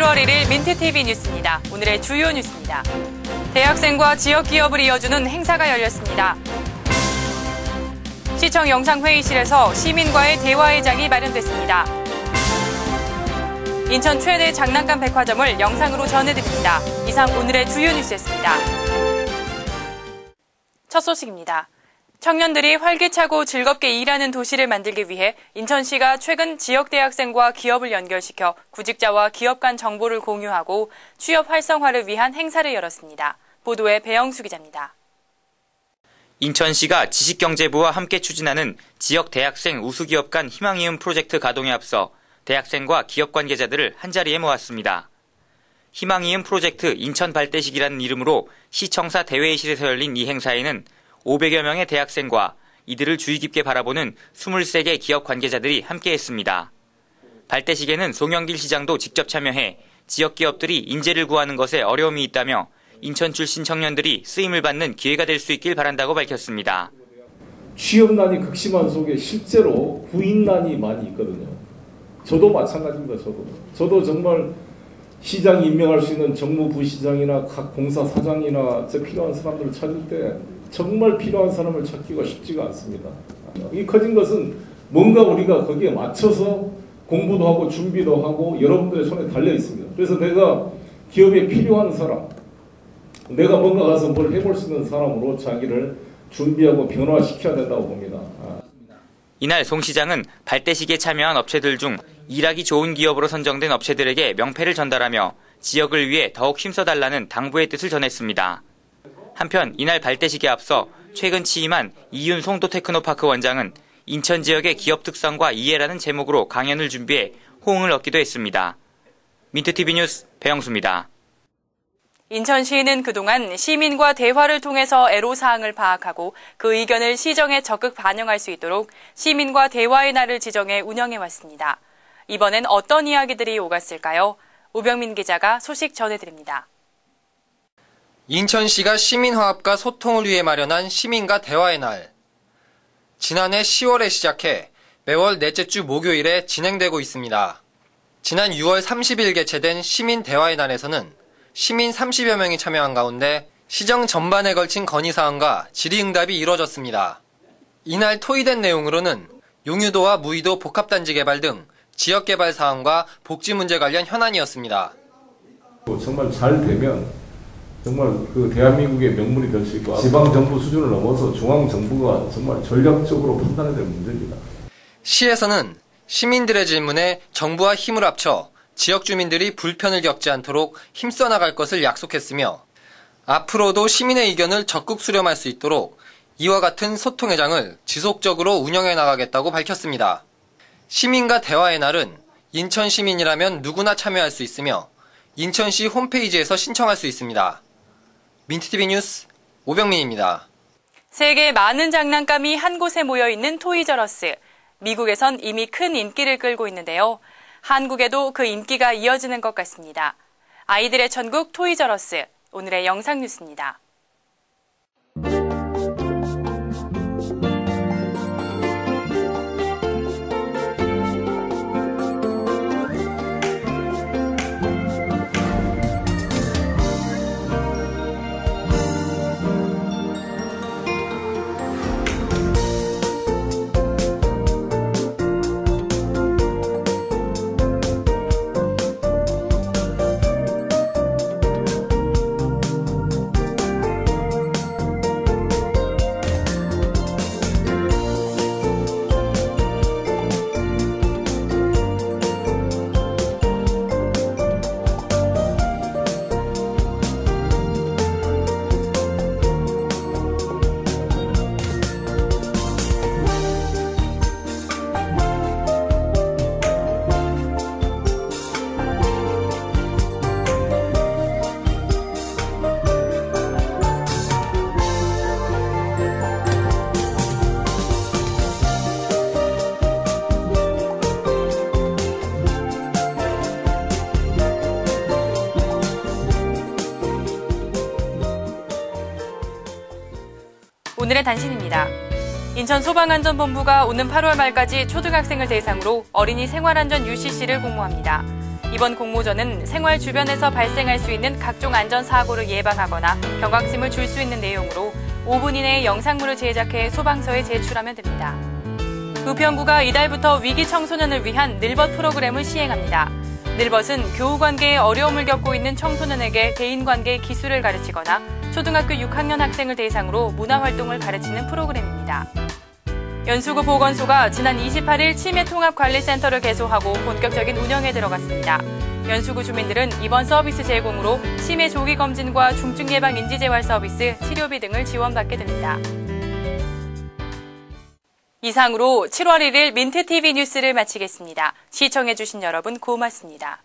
전해드릴 민트TV 뉴스입니다. 오늘의 주요 뉴스입니다. 대학생과 지역기업을 이어주는 행사가 열렸습니다. 시청 영상회의실에서 시민과의 대화의 장이 마련됐습니다. 인천 최대 장난감 백화점을 영상으로 전해드립니다. 이상 오늘의 주요 뉴스였습니다. 첫 소식입니다. 청년들이 활기차고 즐겁게 일하는 도시를 만들기 위해 인천시가 최근 지역 대학생과 기업을 연결시켜 구직자와 기업 간 정보를 공유하고 취업 활성화를 위한 행사를 열었습니다. 보도에 배영수 기자입니다. 인천시가 지식경제부와 함께 추진하는 지역 대학생 우수기업 간 희망이음 프로젝트 가동에 앞서 대학생과 기업 관계자들을 한자리에 모았습니다. 희망이음 프로젝트 인천 발대식이라는 이름으로 시청사 대회의실에서 열린 이 행사에는 500여 명의 대학생과 이들을 주의 깊게 바라보는 23개 기업 관계자들이 함께했습니다. 발대식에는 송영길 시장도 직접 참여해 지역 기업들이 인재를 구하는 것에 어려움이 있다며 인천 출신 청년들이 쓰임을 받는 기회가 될 수 있길 바란다고 밝혔습니다. 취업난이 극심한 속에 실제로 구인난이 많이 있거든요. 저도 마찬가지입니다. 저도. 저도 정말 시장 임명할 수 있는 정무 부시장이나 각 공사 사장이나 필요한 사람들을 찾을 때 정말 필요한 사람을 찾기가 쉽지가 않습니다. 이 커진 것은 뭔가 우리가 거기에 맞춰서 공부도 하고 준비도 하고 여러분들의 손에 달려 있습니다. 그래서 내가 기업에 필요한 사람, 내가 뭔가 가서 뭘 해볼 수 있는 사람으로 자기를 준비하고 변화시켜야 된다고 봅니다. 이날 송 시장은 발대식에 참여한 업체들 중 일하기 좋은 기업으로 선정된 업체들에게 명패를 전달하며 지역을 위해 더욱 힘써달라는 당부의 뜻을 전했습니다. 한편 이날 발대식에 앞서 최근 취임한 이윤 송도 테크노파크 원장은 인천 지역의 기업 특성과 이해라는 제목으로 강연을 준비해 호응을 얻기도 했습니다. 민트TV 뉴스 배영수입니다. 인천시는 그동안 시민과 대화를 통해서 애로사항을 파악하고 그 의견을 시정에 적극 반영할 수 있도록 시민과 대화의 날을 지정해 운영해왔습니다. 이번엔 어떤 이야기들이 오갔을까요? 우병민 기자가 소식 전해드립니다. 인천시가 시민화합과 소통을 위해 마련한 시민과 대화의 날. 지난해 10월에 시작해 매월 넷째 주 목요일에 진행되고 있습니다. 지난 6월 30일 개최된 시민 대화의 날에서는 시민 30여 명이 참여한 가운데 시정 전반에 걸친 건의사항과 질의응답이 이뤄졌습니다. 이날 토의된 내용으로는 용유도와 무의도 복합단지 개발 등 지역 개발 사항과 복지 문제 관련 현안이었습니다. 정말 잘 되면 정말 그 대한민국의 명물이 될 수 있고 지방 정부 수준을 넘어서 중앙 정부가 정말 전략적으로 판단해야 될 문제입니다. 시에서는 시민들의 질문에 정부와 힘을 합쳐 지역 주민들이 불편을 겪지 않도록 힘써 나갈 것을 약속했으며 앞으로도 시민의 의견을 적극 수렴할 수 있도록 이와 같은 소통회장을 지속적으로 운영해 나가겠다고 밝혔습니다. 시민과 대화의 날은 인천 시민이라면 누구나 참여할 수 있으며 인천시 홈페이지에서 신청할 수 있습니다. 민트TV 뉴스 오병민입니다. 세계 많은 장난감이 한 곳에 모여 있는 토이저러스. 미국에선 이미 큰 인기를 끌고 있는데요. 한국에도 그 인기가 이어지는 것 같습니다. 아이들의 천국 토이저러스. 오늘의 영상 뉴스입니다. 오늘의 단신입니다. 인천 소방안전본부가 오는 8월 말까지 초등학생을 대상으로 어린이 생활안전 UCC를 공모합니다. 이번 공모전은 생활 주변에서 발생할 수 있는 각종 안전사고를 예방하거나 경각심을 줄 수 있는 내용으로 5분 이내에 영상물을 제작해 소방서에 제출하면 됩니다. 부평구가 이달부터 위기 청소년을 위한 늘벗 프로그램을 시행합니다. 늘벗은 교우 관계에 어려움을 겪고 있는 청소년에게 대인 관계 기술을 가르치거나 초등학교 6학년 학생을 대상으로 문화활동을 가르치는 프로그램입니다. 연수구 보건소가 지난 28일 치매통합관리센터를 개소하고 본격적인 운영에 들어갔습니다. 연수구 주민들은 이번 서비스 제공으로 치매 조기 검진과 중증 예방 인지 재활 서비스, 치료비 등을 지원받게 됩니다. 이상으로 7월 1일 민트TV 뉴스를 마치겠습니다. 시청해 주신 여러분 고맙습니다.